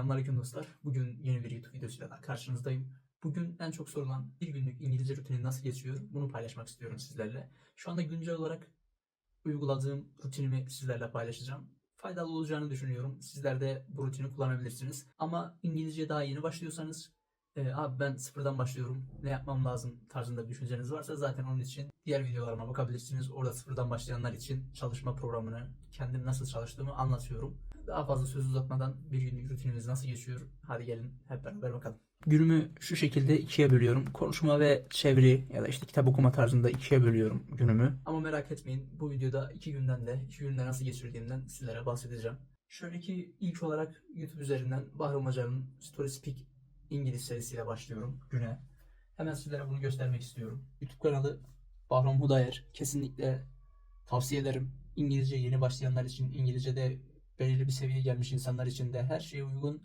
Selamünaleyküm dostlar. Bugün yeni bir YouTube videosuyla daha karşınızdayım. Bugün en çok sorulan bir günlük İngilizce rutini nasıl geçiyor bunu paylaşmak istiyorum sizlerle. Şu anda güncel olarak uyguladığım rutinimi sizlerle paylaşacağım. Faydalı olacağını düşünüyorum. Sizler de bu rutini kullanabilirsiniz. Ama İngilizce daha yeni başlıyorsanız e, abi ben sıfırdan başlıyorum ne yapmam lazım tarzında bir düşünceniz varsa zaten onun için diğer videolarıma bakabilirsiniz. Orada sıfırdan başlayanlar için çalışma programını, kendim nasıl çalıştığımı anlatıyorum. Daha fazla söz uzatmadan bir günlük rutinimiz nasıl geçiyor? Hadi gelin hep beraber bakalım. Günümü şu şekilde ikiye bölüyorum. Konuşma ve çeviri ya da işte kitap okuma tarzında ikiye bölüyorum günümü. Ama merak etmeyin bu videoda iki günden de iki günde nasıl geçirdiğimden sizlere bahsedeceğim. Şöyle ki ilk olarak YouTube üzerinden Bahram Hoca'nın Story Speak İngiliz serisiyle başlıyorum güne. Hemen sizlere bunu göstermek istiyorum. YouTube kanalı Bahram Hudayer. Kesinlikle tavsiye ederim. İngilizce yeni başlayanlar için, İngilizce'de belirli bir seviyeye gelmiş insanlar için de her şeye uygun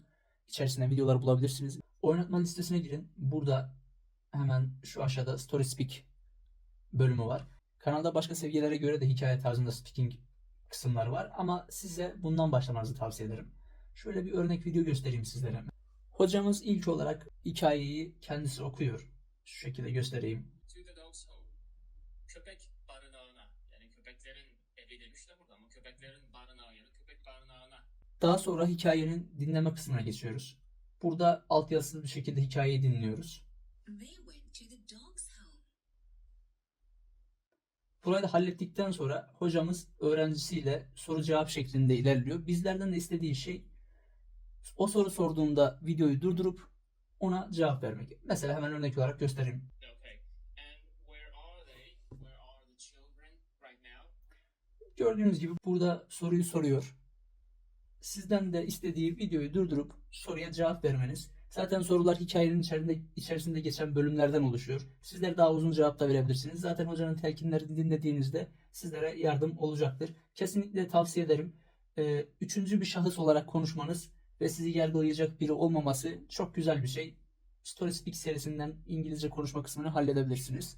içerisinde videolar bulabilirsiniz. Oynatma listesine girin. Burada hemen şu aşağıda Story Speak bölümü var. Kanalda başka seviyelere göre de hikaye tarzında speaking kısımları var ama size bundan başlamanızı tavsiye ederim. Şöyle bir örnek video göstereyim sizlere. Hocamız ilk olarak hikayeyi kendisi okuyor. Şu şekilde göstereyim. Daha sonra hikayenin dinleme kısmına geçiyoruz. Burada altyazısız bir şekilde hikayeyi dinliyoruz. Burayı da hallettikten sonra hocamız öğrencisiyle soru cevap şeklinde ilerliyor. Bizlerden de istediği şey o soru sorduğunda videoyu durdurup ona cevap vermek. Mesela hemen örnek olarak göstereyim. Gördüğünüz gibi burada soruyu soruyor. Sizden de istediği videoyu durdurup soruya cevap vermeniz. Zaten sorular hikayenin içerisinde, içerisinde geçen bölümlerden oluşuyor. Sizler daha uzun cevap da verebilirsiniz. Zaten hocanın telkinlerini dinlediğinizde sizlere yardım olacaktır. Kesinlikle tavsiye ederim. Ee, üçüncü bir şahıs olarak konuşmanız ve sizi yargılayacak biri olmaması çok güzel bir şey. StorySpeak serisinden İngilizce konuşma kısmını halledebilirsiniz.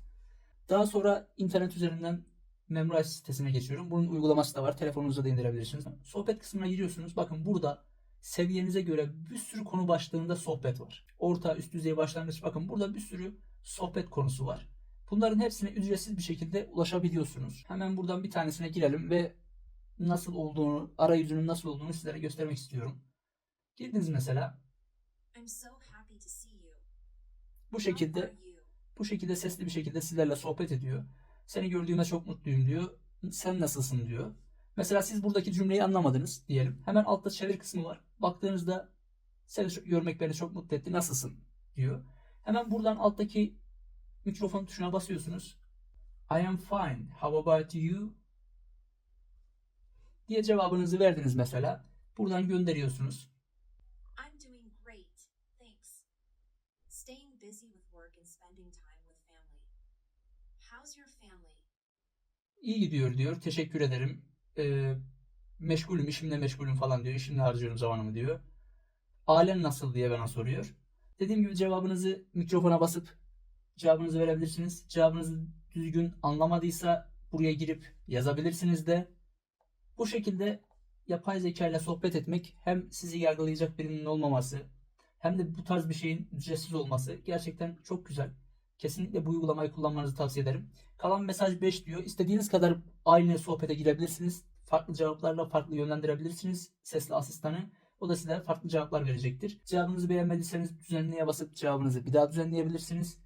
Daha sonra internet üzerinden Memrise sitesine geçiyorum. Bunun uygulaması da var. Telefonunuza da indirebilirsiniz. Sohbet kısmına giriyorsunuz. Bakın burada seviyenize göre bir sürü konu başlığında sohbet var. Orta, üst düzey, başlangıç. Bakın burada bir sürü sohbet konusu var. Bunların hepsine ücretsiz bir şekilde ulaşabiliyorsunuz. Hemen buradan bir tanesine girelim ve nasıl olduğunu, arayüzünün nasıl olduğunu sizlere göstermek istiyorum. Girdiniz mesela. So. Bu şekilde bu şekilde sesli bir şekilde sizlerle sohbet ediyor. Seni gördüğüme çok mutluyum diyor. Sen nasılsın diyor. Mesela siz buradaki cümleyi anlamadınız diyelim. Hemen altta çevir kısmı var. Baktığınızda seni görmek beni çok mutlu etti. Nasılsın diyor. Hemen buradan alttaki mikrofon tuşuna basıyorsunuz. I am fine. How about you? diye cevabınızı verdiniz mesela. Buradan gönderiyorsunuz. I'm doing İyi gidiyor diyor. Teşekkür ederim. Ee, meşgulüm, işimle meşgulüm falan diyor. İşimle harcıyorum zamanımı diyor. Ailen nasıl diye bana soruyor. Dediğim gibi cevabınızı mikrofona basıp cevabınızı verebilirsiniz. Cevabınızı düzgün anlamadıysa buraya girip yazabilirsiniz de. Bu şekilde yapay zeka ile sohbet etmek hem sizi yargılayacak birinin olmaması hem de bu tarz bir şeyin ücretsiz olması gerçekten çok güzel. Kesinlikle bu uygulamayı kullanmanızı tavsiye ederim. Kalan mesaj 5 diyor. İstediğiniz kadar aynı sohbete girebilirsiniz. Farklı cevaplarla farklı yönlendirebilirsiniz sesli asistanı. O da size farklı cevaplar verecektir. Cevabınızı beğenmediyseniz düzenleye basıp cevabınızı bir daha düzenleyebilirsiniz.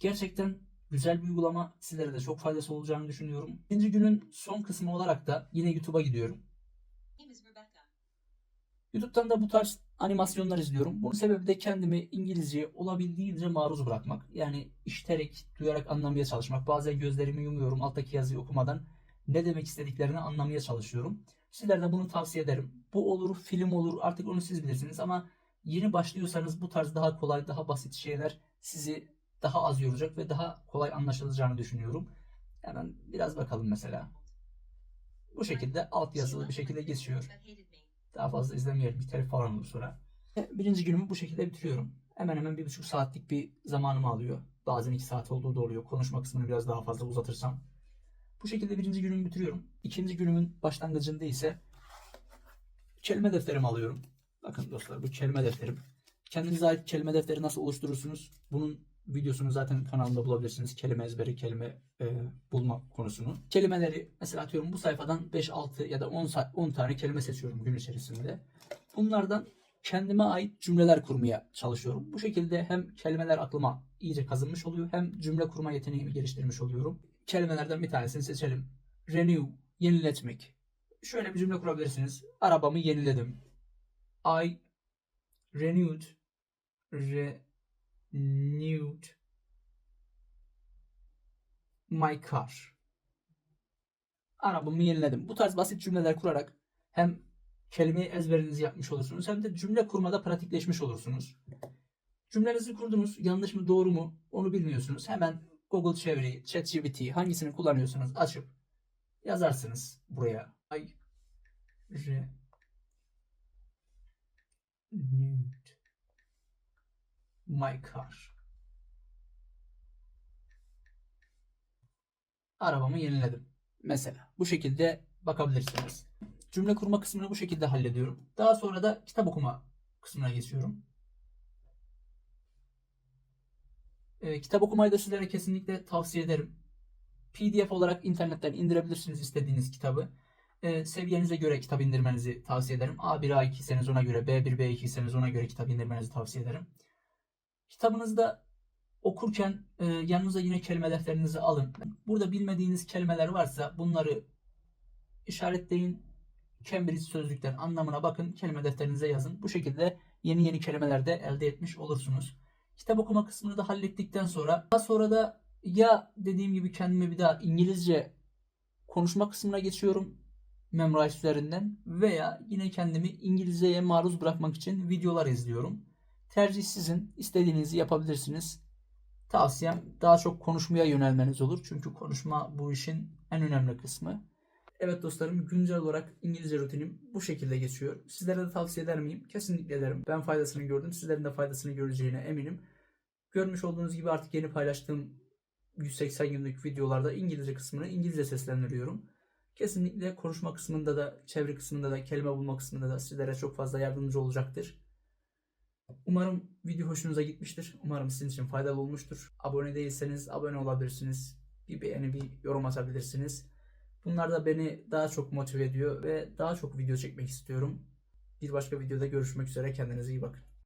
Gerçekten güzel bir uygulama. Sizlere de çok faydası olacağını düşünüyorum. İkinci günün son kısmı olarak da yine YouTube'a gidiyorum. YouTube'dan da bu tarz animasyonlar izliyorum. Bunun sebebi de kendimi İngilizceye olabildiğince maruz bırakmak. Yani işiterek, duyarak anlamaya çalışmak. Bazen gözlerimi yumuyorum alttaki yazıyı okumadan. Ne demek istediklerini anlamaya çalışıyorum. Sizler de bunu tavsiye ederim. Bu olur, film olur artık onu siz bilirsiniz ama yeni başlıyorsanız bu tarz daha kolay, daha basit şeyler sizi daha az yoracak ve daha kolay anlaşılacağını düşünüyorum. Hemen biraz bakalım mesela. Bu şekilde alt yazılı bir şekilde geçiyor. Daha fazla izlemeyelim. Bir telif falan olur sonra. Birinci günümü bu şekilde bitiriyorum. Hemen hemen bir buçuk saatlik bir zamanımı alıyor. Bazen iki saat olduğu da oluyor. Konuşma kısmını biraz daha fazla uzatırsam. Bu şekilde birinci günümü bitiriyorum. İkinci günümün başlangıcında ise kelime defterimi alıyorum. Bakın dostlar bu kelime defterim. Kendinize ait kelime defteri nasıl oluşturursunuz? Bunun videosunu zaten kanalımda bulabilirsiniz. Kelime ezberi, kelime e, bulma konusunu. Kelimeleri mesela atıyorum bu sayfadan 5, 6 ya da 10, sa- 10 tane kelime seçiyorum gün içerisinde. Bunlardan kendime ait cümleler kurmaya çalışıyorum. Bu şekilde hem kelimeler aklıma iyice kazınmış oluyor hem cümle kurma yeteneğimi geliştirmiş oluyorum. Kelimelerden bir tanesini seçelim. Renew, yeniletmek. Şöyle bir cümle kurabilirsiniz. Arabamı yeniledim. I renewed renewed my car. Arabamı yeniledim. Bu tarz basit cümleler kurarak hem kelime ezberinizi yapmış olursunuz hem de cümle kurmada pratikleşmiş olursunuz. Cümlenizi kurdunuz. Yanlış mı doğru mu onu bilmiyorsunuz. Hemen Google çeviri, ChatGPT hangisini kullanıyorsunuz açıp yazarsınız buraya. I renewed my car. Arabamı yeniledim. Mesela bu şekilde bakabilirsiniz. Cümle kurma kısmını bu şekilde hallediyorum. Daha sonra da kitap okuma kısmına geçiyorum. Ee, kitap okumayı da sizlere kesinlikle tavsiye ederim. PDF olarak internetten indirebilirsiniz istediğiniz kitabı. Ee, seviyenize göre kitap indirmenizi tavsiye ederim. A1, A2'seniz ona göre, B1, B2'seniz ona göre kitap indirmenizi tavsiye ederim. Kitabınızda okurken e, yanınıza yine kelime defterinizi alın. Burada bilmediğiniz kelimeler varsa bunları işaretleyin. Cambridge sözlükten anlamına bakın. Kelime defterinize yazın. Bu şekilde yeni yeni kelimeler de elde etmiş olursunuz. Kitap okuma kısmını da hallettikten sonra daha sonra da ya dediğim gibi kendime bir daha İngilizce konuşma kısmına geçiyorum. Memrise üzerinden veya yine kendimi İngilizceye maruz bırakmak için videolar izliyorum. Tercih sizin. İstediğinizi yapabilirsiniz. Tavsiyem daha çok konuşmaya yönelmeniz olur. Çünkü konuşma bu işin en önemli kısmı. Evet dostlarım güncel olarak İngilizce rutinim bu şekilde geçiyor. Sizlere de tavsiye eder miyim? Kesinlikle ederim. Ben faydasını gördüm. Sizlerin de faydasını göreceğine eminim. Görmüş olduğunuz gibi artık yeni paylaştığım 180 günlük videolarda İngilizce kısmını İngilizce seslendiriyorum. Kesinlikle konuşma kısmında da, çeviri kısmında da, kelime bulma kısmında da sizlere çok fazla yardımcı olacaktır. Umarım video hoşunuza gitmiştir. Umarım sizin için faydalı olmuştur. Abone değilseniz abone olabilirsiniz. Bir beğeni, bir yorum atabilirsiniz. Bunlar da beni daha çok motive ediyor ve daha çok video çekmek istiyorum. Bir başka videoda görüşmek üzere. Kendinize iyi bakın.